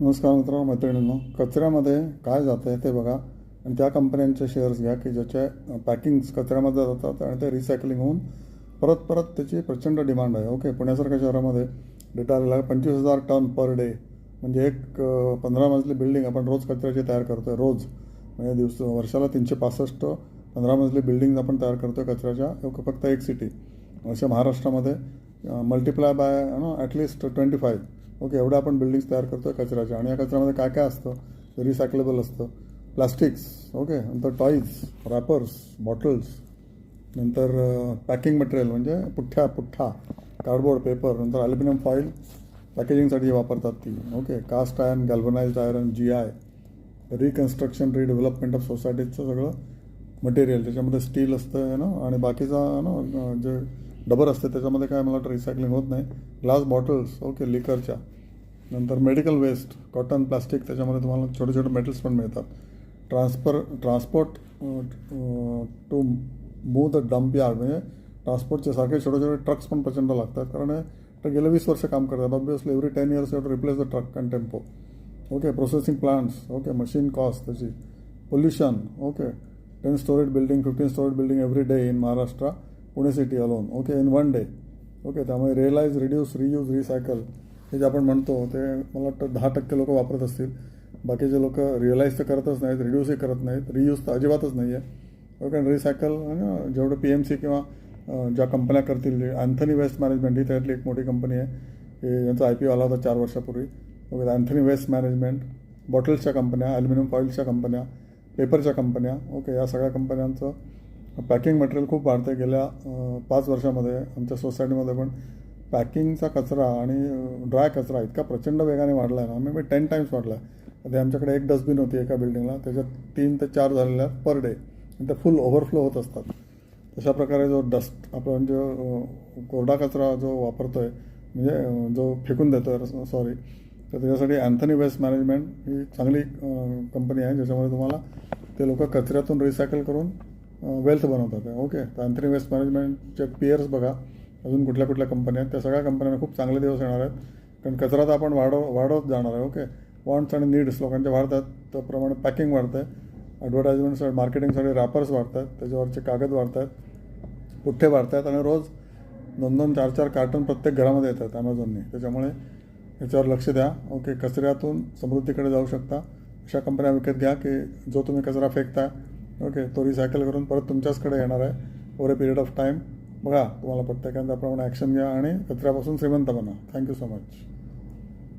नमस्कार मित्रांनो मैत्रिणींनो. कचऱ्यामध्ये काय जातं आहे ते बघा. आणि त्या कंपन्यांचे शेअर्स घ्या की ज्याच्या पॅकिंग्स कचऱ्यामध्ये जातात आणि ते रिसायकलिंग होऊन परत परत त्याची प्रचंड डिमांड आहे. ओके पुण्यासारख्या शहरामध्ये डेटा आलेला आहे. पंचवीस हजार टन पर डे म्हणजे एक पंधरा मजली बिल्डिंग आपण रोज कचऱ्याची तयार करतो आहे रोज. म्हणजे दिवस वर्षाला तीनशे पासष्ट पंधरा मजली बिल्डिंग आपण तयार करतो आहे कचऱ्याच्या. ओके फक्त एक सिटी अशा महाराष्ट्रामध्ये multiply by no at least twenty five okay एवढ्या आपण बिल्डिंग्स तयार करतो आहे कचऱ्याच्या. आणि या कचऱ्यामध्ये काय काय असतं? रिसायकलेबल असतं. प्लास्टिक्स ओके नंतर टॉईज रॅपर्स बॉटल्स नंतर पॅकिंग मटेरियल म्हणजे पुठ्ठ्या पुठ्ठा कार्डबोर्ड पेपर नंतर ॲल्युमिनियम फॉईल पॅकेजिंगसाठी वापरतात ती. Okay cast iron galvanised iron G I reconstruction redevelopment of सोसायटीचं सगळं मटेरियल त्याच्यामध्ये स्टील असतं आहे ना आणि बाकीचा ना जे डबर असते त्याच्यामध्ये काय मला वाटतं रिसायकलिंग होत नाही. ग्लास बॉटल्स ओके लिकरच्या नंतर मेडिकल वेस्ट कॉटन प्लास्टिक त्याच्यामध्ये तुम्हाला छोटे छोटे मेटल्स पण मिळतात. Transfer transport to move the dump yard म्हणजे ट्रान्सपोर्टचे सारखे छोटे छोटे ट्रक्स पण प्रचंड लागतात. कारण हे ट्रक गेले वीस वर्ष काम करतात. Obviously every ten years you to replace the truck and tempo okay processing plants okay machine cost त्याची. Pollution okay ten storage building fifteen storage building every day in Maharashtra Pune city alone okay in one day okay त्यामुळे realise reduce reuse recycle हे जे आपण म्हणतो ते मला वाटतं दहा टक्के लोक वापरत असतील. बाकीचे लोक रिअलाइज तर करतच नाहीत रिड्यूसही करत नाहीत. रियूज तर अजिबातच नाही आहे ओके रिसायकल जेवढं पी एम सी किंवा ज्या कंपन्या करतील अँथनी वेस्ट मॅनेजमेंट ही त्यातली एक मोठी कंपनी आहे. हे यांचा आय पी ओ आला होता चार वर्षापूर्वी. ओके अँथनी वेस्ट मॅनेजमेंट बॉटल्सच्या कंपन्या ॲल्युमिनियम फॉईल्सच्या कंपन्या पेपरच्या कंपन्या ओके या सगळ्या कंपन्यांचं पॅकिंग मटेरियल खूप वाढतं गेल्या पाच वर्षामध्ये आमच्या सोसायटीमध्ये पण पॅकिंगचा कचरा आणि ड्राय कचरा इतका प्रचंड वेगाने वाढला आहे ना. मी टेन टाईम्स वाढला आहे ते आमच्याकडे एक डस्टबिन होती एका बिल्डिंगला त्याच्यात तीन ते चार झालेल्या पर डे आणि ते फुल ओव्हरफ्लो होत असतात. तशा प्रकारे जो डस्ट आपण जो कोरडा कचरा जो वापरतो आहे म्हणजे जो फेकून देतो आहे सॉरी तर त्याच्यासाठी अँथनी वेस्ट मॅनेजमेंट ही चांगली कंपनी आहे. ज्याच्यामध्ये तुम्हाला ते लोक कचऱ्यातून रिसायकल करून वेल्थ बनवतात ओके तांत्रिक वेस्ट मॅनेजमेंटचे पियर्स बघा अजून कुठल्या कुठल्या कंपन्या आहेत. त्या सगळ्या कंपन्यांना खूप चांगले दिवस येणार आहेत. कारण कचरा तर आपण वाढव वाढवत जाणार आहे. ओके वॉन्ट्स आणि नीड्स लोकांच्या वाढतात. त्याप्रमाणे पॅकिंग वाढतं आहे ॲडव्हर्टाईजमेंटसाठी मार्केटिंगसाठी रॅपर्स वाढत आहेत त्याच्यावरचे कागद वाढत आहेत पुठ्ठे वाढत आहेत आणि रोज दोन दोन चार चार कार्टून प्रत्येक घरामध्ये येतात ॲमेझॉनने त्याच्यामुळे याच्यावर लक्ष द्या. ओके कचऱ्यातून समृद्धीकडे जाऊ शकता. अशा कंपन्या विकत घ्या की जो तुम्ही कचरा फेकता ओके तो रिसायकल करून परत तुमच्याचकडे येणार आहे over a period of time बघा तुम्हाला प्रत्येकाने त्याप्रमाणे ॲक्शन घ्या आणि कचऱ्यापासून श्रीमंत बना. Thank you so much